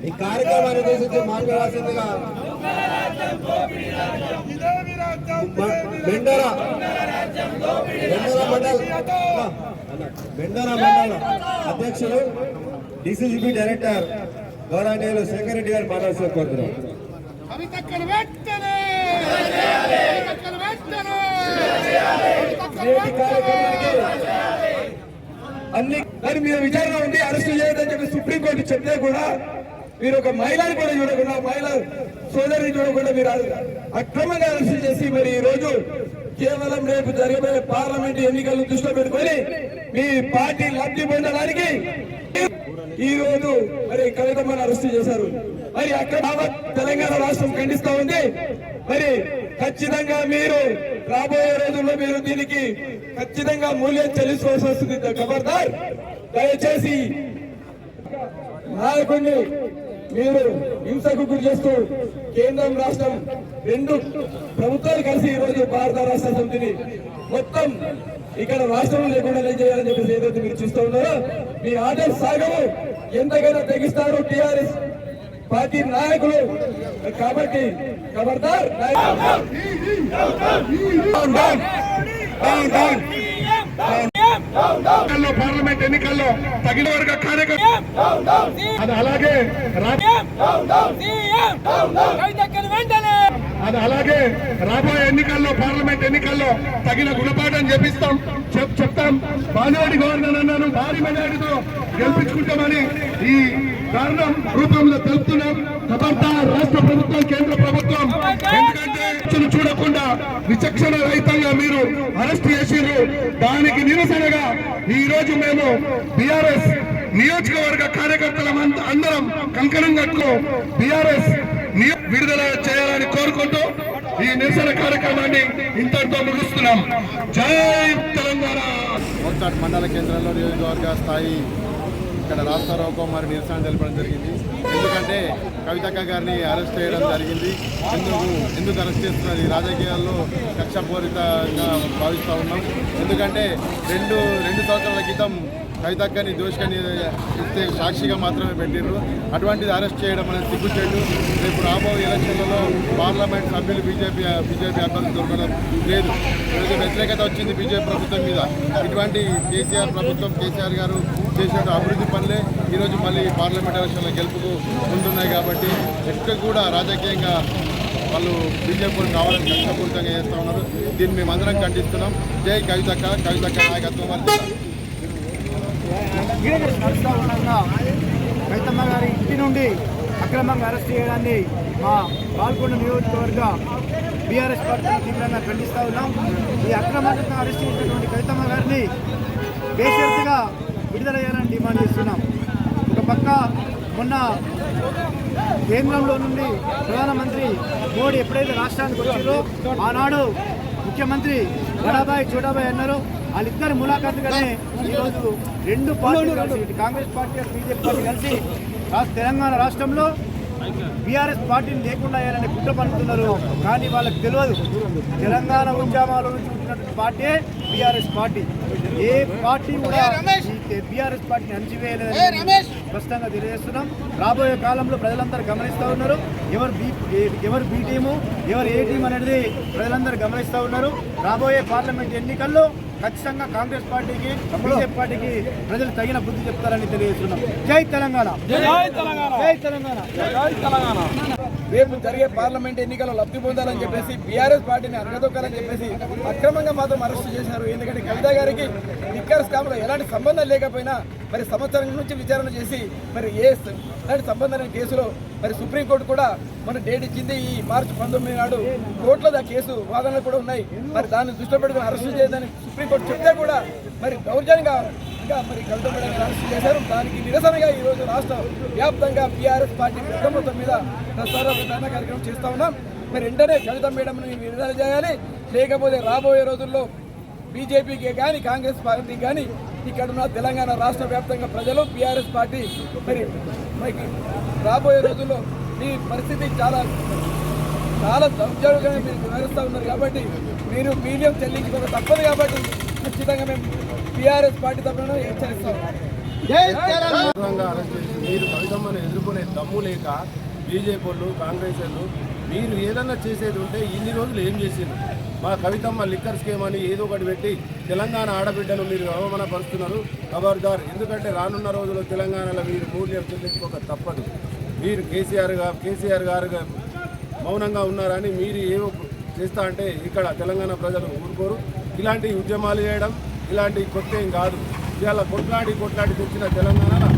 ఈ కార్యక్రమాన్ని ఉద్దేశించి మాట్లాడాల్సిందిగా బెండరా బెండరా మండల్ బెండరా మండల అధ్యక్షులు డిసిసిబి డైరెక్టర్ గౌరవనీయులు శేఖర్ రెడ్డి గారు మాట్లాడుతూ కోరుతున్నాం నేటి కార్యక్రమాన్ని అన్ని దాని మీద విచారణ ఉండి అరెస్ట్ చేయదని చెప్పి సుప్రీంకోర్టు చెప్తే కూడా మీరు ఒక మహిళని కూడా చూడకుండా మహిళ సోదరిని చూడకుండా మీరు అక్రమంగా అరెస్ట్ చేసి మరి ఈ రోజు కేవలం రేపు జరగబోయే పార్లమెంట్ ఎన్నికలను దృష్టిలో పెట్టుకొని మీ పార్టీ లబ్ధి పొందడానికి ఈ రోజు మరి కవితమ్మను అరెస్ట్ చేశారు. మరి అక్కడ తెలంగాణ రాష్ట్రం ఖండిస్తా ఉంది. మరి ఖచ్చితంగా మీరు రాబోయే రోజుల్లో మీరు దీనికి ఖచ్చితంగా మూల్యం చెల్లించవలసి వస్తుంది ఖబర్దార్ దయచేసి నాయకుడిని మీరు హింసకు గురి చేస్తూ కేంద్రం రాష్ట్రం రెండు ప్రభుత్వాలు కలిసి ఈ రోజు భారత రాష్ట్ర సమితిని మొత్తం ఇక్కడ రాష్ట్రం లేకుండా ఏం చేయాలని చెప్పేసి ఏదైతే మీరు చూస్తూ ఉన్నారో మీ ఆర్డర్ సాగము ఎంతకైనా తెగిస్తారు టిఆర్ఎస్ పార్టీ నాయకులు కాబట్టి ఖబర్దార్ డౌన్ డౌన్ డౌన్ డౌన్ ఎన్నికల్లో పార్లమెంట్ ఎన్నికల్లో తగిన వర్గ కార్యకర్త అది అలాగే రా- కవితక్కను వెంటనే అది అలాగే రాబోయే ఎన్నికల్లో పార్లమెంట్ ఎన్నికల్లో తగిన గుణపాఠం చెప్పిస్తాం. చెప్ చెప్తాం. బాలివాడి గవర్నర్ అన్నాను భారీ మెజారిటీతో గెలిపించుకుంటామని ఈ కారణం రూపంలో తెలుపుతున్నాం. ఖబర్దార్ రాష్ట్ర ప్రభుత్వం కేంద్ర ప్రభుత్వం. ఎందుకంటే చూడకుండా విచక్షణ రహితంగా మీరు అరెస్ట్ చేసిర్రు. దానికి నిరసనగా ఈ రోజు మేము బిఆర్ఎస్ నియోజకవర్గ కార్యకర్తల అందరం కంకణం కట్టుకో బిఆర్ఎస్ విడుదల కోరుకుంటూ ఈ నిరసన కార్యక్రమాన్ని ఇంతటితో ముగిస్తున్నాం. జై తెలంగాణ! మోత్తాట్ మండల కేంద్రంలో నియోజకవర్గ స్థాయి ఇక్కడ రాస్తారోకో మరి నిరసన తెలపడం జరిగింది. ఎందుకంటే కవితక్క గారిని అరెస్ట్ చేయడం జరిగింది. ఎందుకు ఎందుకు అరెస్ట్ చేస్తున్నారు? ఈ రాజకీయాల్లో కక్షపూరితంగా భావిస్తూ ఉన్నాం. ఎందుకంటే రెండు రెండు సంవత్సరాల క్రితం కవితక్కని దోషికని ఇస్తే సాక్షిగా మాత్రమే పెట్టిర్రు. అటువంటిది అరెస్ట్ చేయడం అనేది సిగ్గుచేటు. రేపు రాబోయే ఎలక్షన్లలో పార్లమెంట్ సభ్యులు బీజేపీ బీజేపీ అభ్యర్థి దొరకడం లేదు. ఈరోజు వ్యతిరేకత వచ్చింది బీజేపీ ప్రభుత్వం మీద. ఇటువంటి కేసీఆర్ ప్రభుత్వం కేసీఆర్ గారు చేసిన అభివృద్ధి పనులే ఈరోజు మళ్ళీ పార్లమెంట్ ఎలక్షన్ల గెలుపుకు ఉంటున్నాయి కాబట్టి ఎక్కడ కూడా రాజకీయంగా వాళ్ళు బీజేపీ కావాలని కష్టపూరితంగా చేస్తూ ఉన్నారు. దీన్ని మేమందరం ఖండిస్తున్నాం. జై కవితక్క కవితక్క నాయకత్వం వాళ్ళు నడుస్తూ ఉండగా రైతమ్మ గారి ఇంటి నుండి అక్రమంగా అరెస్ట్ చేయడాన్ని మా పాల్గొండ నియోజకవర్గ బీఆర్ఎస్ పార్టీని తీవ్రంగా ఖండిస్తూ ఉన్నాం. ఈ అక్రమంగా అరెస్ట్ చేసినటువంటి కవితమ్మ గారిని బేషరతుగా విడుదల చేయాలని డిమాండ్ చేస్తున్నాం. ఒక పక్క మొన్న కేంద్రంలో నుండి ప్రధానమంత్రి మోడీ ఎప్పుడైతే రాష్ట్రానికి వచ్చారో ఆనాడు ముఖ్యమంత్రి బడాబాయ్ చోటాబాయ్ అన్నారు. వాళ్ళిద్దరి ములాఖాతుగానే ఈరోజు రెండు పార్టీలు కలిసి ఇటు కాంగ్రెస్ పార్టీ బీజేపీ పార్టీ కలిసి రాష్ట్ర తెలంగాణ రాష్ట్రంలో బీఆర్ఎస్ పార్టీని లేకుండా అయ్యారని కుట్ర పన్నుతున్నారు కానీ వాళ్ళకి తెలియదు. తెలంగాణ ఉద్యమాల నుంచి పుట్టినటువంటి పార్టీ బీఆర్ఎస్ పార్టీ. ఏ పార్టీ కూడా బీఆర్ఎస్ పార్టీని అణచివేయలేదని స్పష్టంగా తెలియజేస్తున్నాం. రాబోయే కాలంలో ప్రజలందరూ గమనిస్తూ ఉన్నారు. ఎవరు బీ ఎవరు బీ టీము ఎవరు ఏ టీం అనేది ప్రజలందరూ గమనిస్తూ ఉన్నారు. రాబోయే పార్లమెంట్ ఎన్నికల్లో ఖచ్చితంగా కాంగ్రెస్ పార్టీకి బీజేపీ పార్టీకి ప్రజలు తగిన బుద్ధి చెప్తారని తెలియజేస్తున్నాం. జై తెలంగాణ. జై తెలంగాణ. రేపు జరిగే పార్లమెంట్ ఎన్నికల్లో లబ్ధి పొందాలని చెప్పేసి బీఆర్ఎస్ పార్టీని అరగదొక్కాలని చెప్పేసి అక్రమంగా మాత్రం అరెస్ట్ చేశారు. ఎందుకంటే కవిత గారికి లిక్కర్ స్కామ్లో ఎలాంటి సంబంధం లేకపోయినా మరి సంవత్సరం నుంచి విచారణ చేసి మరి ఏ దానికి సంబంధమైన కేసులో మరి సుప్రీంకోర్టు కూడా మన డేట్ ఇచ్చింది ఈ మార్చి పంతొమ్మిది నాడు. కోర్టులో ఆ కేసు వాదనలు కూడా ఉన్నాయి. మరి దాన్ని దృష్టిలో పెట్టుకుని అరెస్టు చేయదని సుప్రీంకోర్టు చెప్తే కూడా మరి దౌర్జన్యంగా ఇంకా మరి కవిత మేడం అరెస్ట్ చేశారు. దానికి నిరసనగా ఈ రోజు రాష్ట్ర వ్యాప్తంగా బీఆర్ఎస్ పార్టీ పెద్ద మొత్తం మీద ప్రసార ప్రధాన కార్యక్రమం చేస్తా ఉన్నాం. మరి వెంటనే కవిత మేడంని విడుదల చేయాలి. లేకపోతే రాబోయే రోజుల్లో బీజేపీకి కానీ కాంగ్రెస్ పార్టీకి కానీ ఇక్కడ ఉన్న తెలంగాణ రాష్ట్ర వ్యాప్తంగా ప్రజలు బీఆర్ఎస్ పార్టీ మరి మనకి రాబోయే రోజుల్లో ఈ పరిస్థితి చాలా చాలా దౌర్జన్యంగా మీరు వివరిస్తూ ఉన్నారు కాబట్టి మీరు మీడియం చెల్లించుకోక తప్పదు కాబట్టి ఖచ్చితంగా మేము బీఆర్ఎస్ పార్టీ తరఫున హెచ్చరిస్తాం. మీరు కవితమ్మను ఎదుర్కొనే దమ్ము లేక బీజేపీ వాళ్ళు కాంగ్రెస్ వాళ్ళు మీరు ఏదన్నా చేసేది ఉంటే ఇన్ని రోజులు ఏం చేసింది మా కవితమ్మ లిక్కర్ స్కీమ్ అని ఏదో ఒకటి పెట్టి తెలంగాణ ఆడబిడ్డను మీరు అవమానపరుస్తున్నారు ఖబర్దార్ ఎందుకంటే రానున్న రోజుల్లో తెలంగాణలో మీరు మూల్యం చెల్లించుకోక తప్పదు. మీరు కేసీఆర్ గారు కేసీఆర్ గారు మౌనంగా ఉన్నారని మీరు ఏవో చేస్తా అంటే ఇక్కడ తెలంగాణ ప్రజలు ఊరుకోరు. ఇలాంటి ఉద్యమాలు చేయడం ఇలాంటి కొత్త ఏం కాదు. ఇవాళ కొట్లాడి కొట్లాడి తెచ్చిన తెలంగాణలో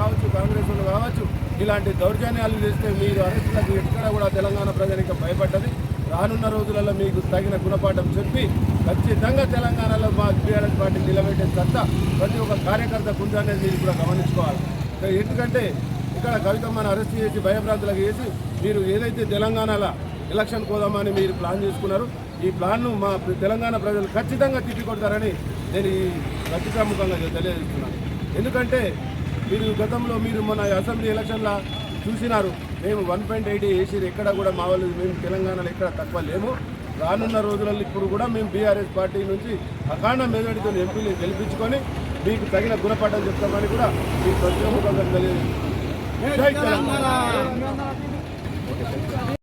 కావచ్చు కాంగ్రెస్ వాళ్ళు కావచ్చు ఇలాంటి దౌర్జన్యాలు చేస్తే మీరు అరెస్టులకు ఎక్కడ కూడా తెలంగాణ ప్రజలకు భయపడ్డది. రానున్న రోజులలో మీకు తగిన గుణపాఠం చెప్పి ఖచ్చితంగా తెలంగాణలో మా టీఆర్ఎస్ పార్టీ నిలబెట్టే సత్తా ప్రతి ఒక్క కార్యకర్త ఉందనేది మీరు కూడా గమనించుకోవాలి. ఎందుకంటే ఇక్కడ కవితమ్మను అరెస్ట్ చేసి భయభ్రాంతులకు చేసి మీరు ఏదైతే తెలంగాణలో ఎలక్షన్ కోదామని మీరు ప్లాన్ చేసుకున్నారు ఈ ప్లాన్ను మా తెలంగాణ ప్రజలు ఖచ్చితంగా తిప్పికొడతారని నేను ఈ పత్రికాముఖంగా తెలియజేస్తున్నాను. ఎందుకంటే మీరు గతంలో మీరు మన అసెంబ్లీ ఎలక్షన్లో చూసినారు. మేము వన్ పాయింట్ ఎయిట్ వేసి ఎక్కడ కూడా మా వాళ్ళు మేము తెలంగాణలో ఎక్కడ తక్కువ లేము. రానున్న రోజులలో ఇప్పుడు కూడా మేము బీఆర్ఎస్ పార్టీ నుంచి అఖాండ మెజార్టీతో ఎంపీలు గెలిపించుకొని మీకు తగిన గుణపాఠం చెప్తామని కూడా మీకు పత్రికాముఖంగా తెలియజేస్తున్నాను